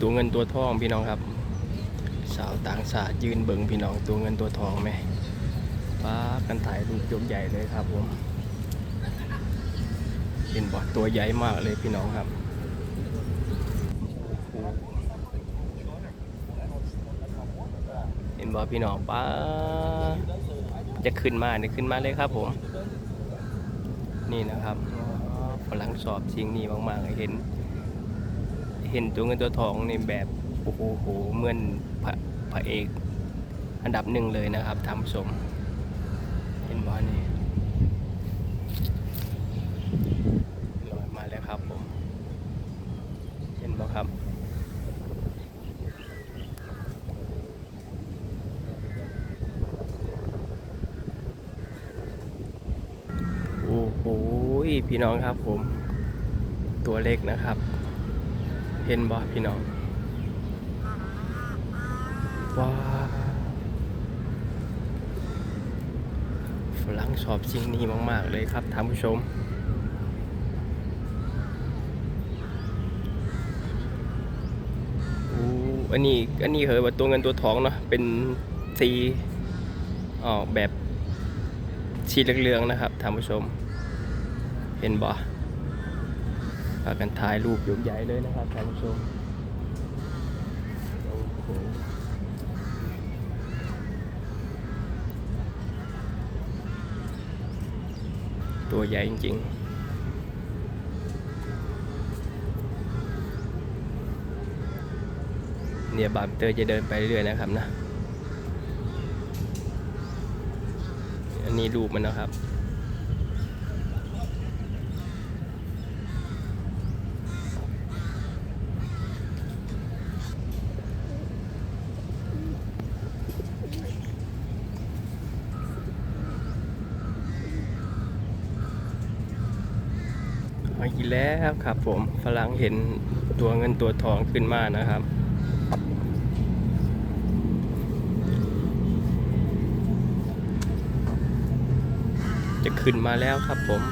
ตัวเงินตัวทองพี่น้องครับ สาวต่างชาติยืนเบิ่งพี่น้องตัวเงินตัวทองไหมป้ากันถ่ายรูปยกใหญ่เลยครับผมเห็นบ่ตัวใหญ่มากเลยพี่น้องครับเห็นบ่พี่น้องป้าจะขึ้นมาเนี่ยขึ้นมาเลยครับผม นี่นะครับฝรั่งสอบสิ่งนี้มากๆเห็น เห็นตัวเงินตัวทองในแบบโอ้โหเหมือนพระพระเอกอันดับหนึ่งเลยนะครับท่านผู้ชมเห็นบ่นี่ลอยมาแล้วครับผม เห็นบ่ครับโอ้โหพี่น้องครับผม ตัวเล็กนะครับ เห็นบ่พี่น้องว้าฝรั่งชอบสิ่งนี้มาก ๆ เลยครับท่านผู้ชมอู้อันนี้อันนี้เหยว่าตัวเงินตัวทองเนาะเป็นสีออกแบบสีเหลืองๆนะครับท่านผู้ชม เห็นบ่ พากันถ่ายรูปยกใหญ่เลยนะครับท่านผู้ชมโอ้โหตัวใหญ่จริงๆเนี่ยบาร์เตอร์จะเดินไปเรื่อยๆนะครับนะ อันนี้รูปมันนะครับ อีกแล้วครับ ผมฝรั่งเห็นตัวเงินตัวทองขึ้นมานะครับ จะขึ้นมาแล้วครับผม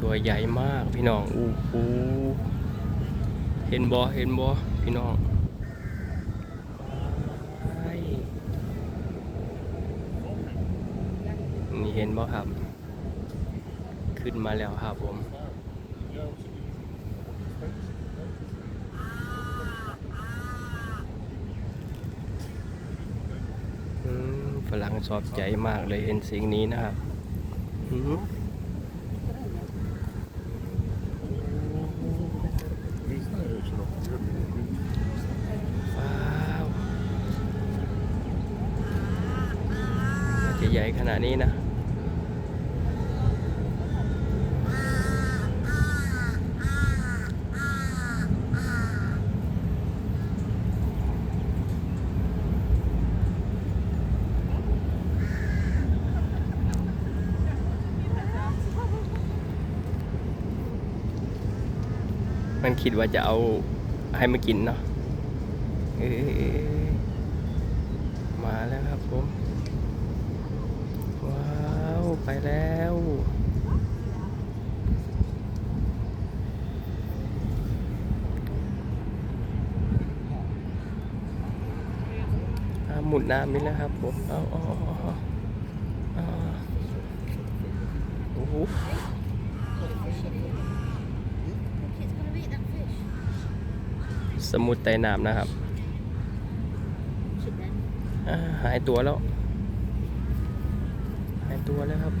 ตัวใหญ่มากพี่น้องอู้หูเห็นบอเห็นบอพี่น้องนี่เห็นบอครับ ขึ้นมาแล้วครับผม ฝรั่งชอบใจมากเลยเห็นสิ่งนี้นะครับอืมว้าวจะใหญ่ขนาดนี้นะ มันคิดว่าจะเอาให้มากินเนาะเอ้ยมาแล้วครับผม ว้าวไปแล้วอ่าหมุนน้ำนี่แล้วครับผมเอาเอาเอาเอาเอาโอ้โห สมุดไต่น้ำนะครับหายตัวแล้ว หายตัวแล้วครับ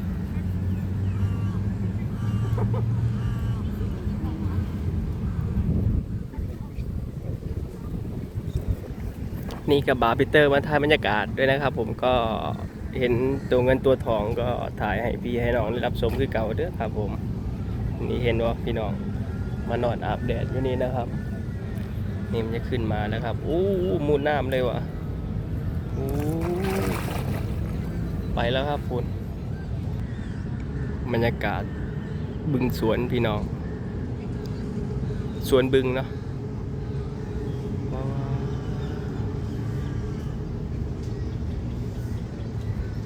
นี่กับบาร์บิเตอร์มาถ่ายบรรยากาศด้วยนะครับ ผมก็เห็นตัวเงินตัวทองก็ถ่ายให้พี่ให้น้องได้รับชมคือเก่าเด้อครับผม นี่เห็นว่าพี่น้องมานอนอาบแดดอยู่นี่นะครับ นี่มันจะขึ้นมาแล้วครับอู้มูดน้ำเลยว่ะโอ้ไปแล้วครับคุณบรรยากาศบึงสวนพี่น้อง สวนบึงเนาะ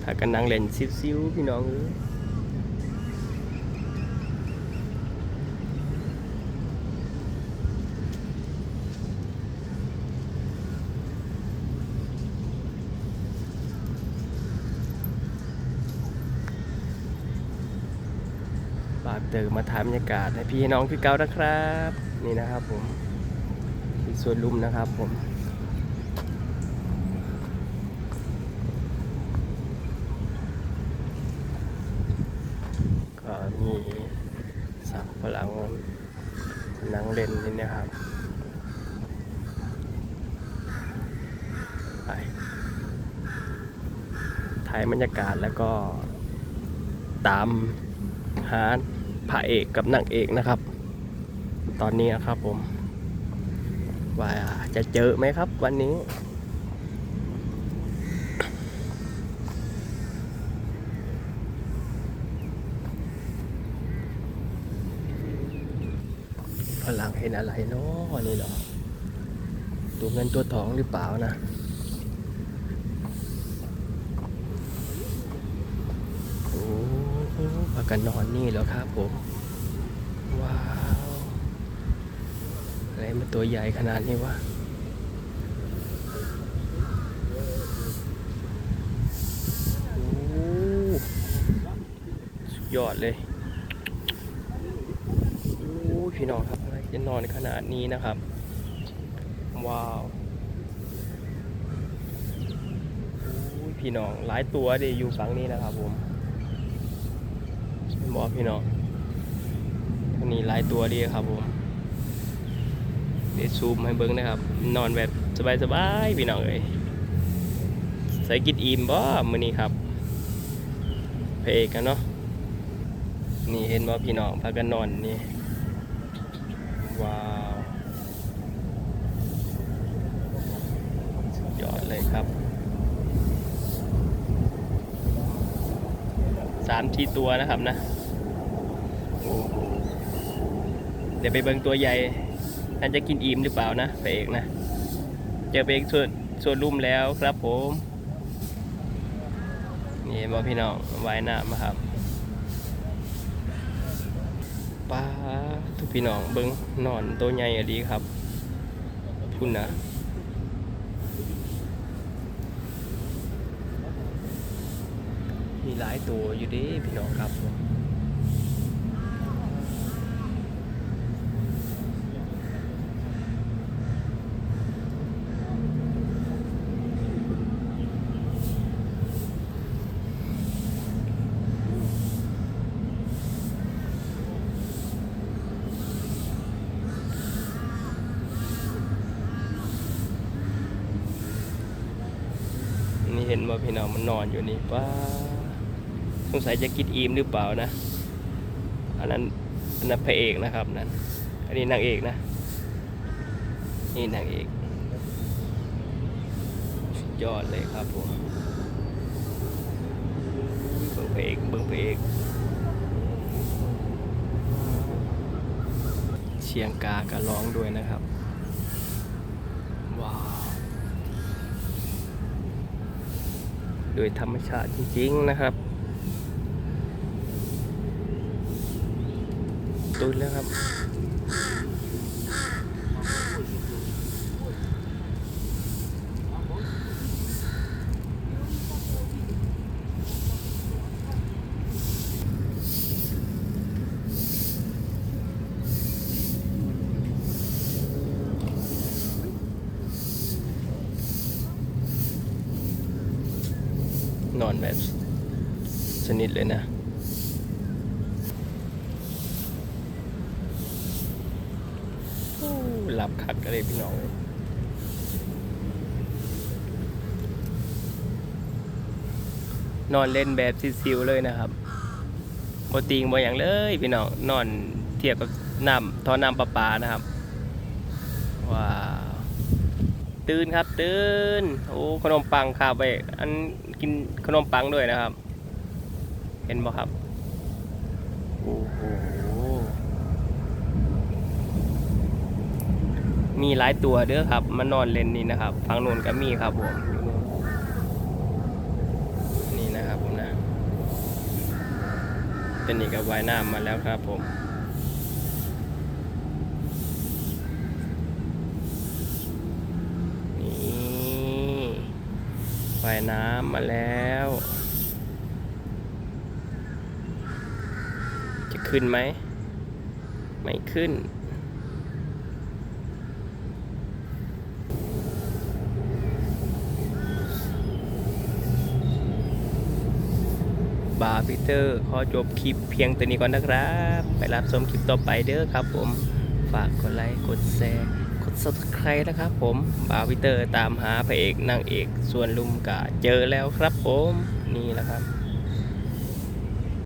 ถ้ากันนั่งเล่นซิวๆพี่น้องเอ้ย เติมมาถ่ายบรรยากาศให้พี่น้องคือเก่านะครับ นี่นะครับผมที่สวนลุมนะครับผมก็มีสับพลังนั่งเล่นนี่นะครับไปถ่ายบรรยากาศแล้วก็ตามหา พระเอกกับนางเอกนะครับ ตอนนี้นะครับผม ว่าจะเจอไหมครับวันนี้ พลังเห็นอะไรเนาะนี่เหรอตัวเงินตัวทองหรือเปล่านะ โอ้ โหพากันนอนนี่เหรอครับผม ว้าวอะไรมันตัวใหญ่ขนาดนี้วะโอ้ยอดเลยโอ้ยพี่น้องครับอะไรจะนอนขนาดนี้นะครับ ว้าวโอ้ยพี่น้องหลายตัวเดยอยู่ฝั่งนี้นะครับผม บอกพี่น้องอันนี้หลายตัวดีครับผมเดี๋ยวซูมให้เบิ้งนะครับ นอนแบบสบายๆพี่น้องเอ้ยใส่กินอิ่มบ่มื้อนี้ครับเพเอกกันเนาะนี่เห็นบ่พี่น้องพากันนอนนี่ว้าวสุดยอดเลยครับสามทีตัวนะครับนะโอ้โห เดี๋ยวไปเบิ่งตัวใหญ่น่าจะกินอิ่มหรือเปล่านะพระเอกนะเจอพระเอกส่วนส่วนรุ่มแล้วครับผมนี่บอพี่น้องว่ายน้ำมาครับปลาทุกพี่น้องเบิ้งนอนตัวใหญ่อดีครับคุณนะมีหลายตัวอยู่ดิพี่น้องครับ ห็นว่าพี่น้องมันนอนอยู่นี่ป้าสงสัยจะกินอิ่มหรือเปล่านะ อันนั้นอันนั้นพระเอกนะครับนั่นอันนี้นางเอกนะ นี่นางเอกยอดเลยครับผมเบิ่งพระเอกเบิ่งพระเอกเชียงกาก็ร้องด้วยนะครับ ว้าว โดยธรรมชาติจริงๆนะครับตุนแล้วครับ น อนแบบสนิทเลยนะหลับขัดกันเลยพี่น้องนอนเล่นแบบซิวๆเลยนะครับโมติงบ่อย่างเลยพี่น้องนอนเทียบกับน้ำท่อน้ำประปานะครับว้าวตื่นครับตื่นโอ้ขนมปังครับไปอัน กินขนมปังด้วยนะครับ เห็นบ่ครับ โอ้โห มีหลายตัวเด้อครับ มานอนเล่นนี่นะครับฝั่งนู้นก็มีครับผมนี่นะครับผมนะ เป็นนี่กับว่ายน้ำมาแล้วครับผม นี่ ว่ายน้ำมาแล้ว จะขึ้นไหม ไม่ขึ้น บาพีเตอร์ขอจบคลิปเพียงตัวนี้ก่อนนะครับ ไปรับชมคลิปต่อไปเด้อครับผม ฝากกดไลค์ กดแชร์ subscribe นะครับ ผมบาร์พีเตอร์ตามหาพระเอกนางเอกส่วนลุมกะเจอแล้วครับผมนี่แหละครับ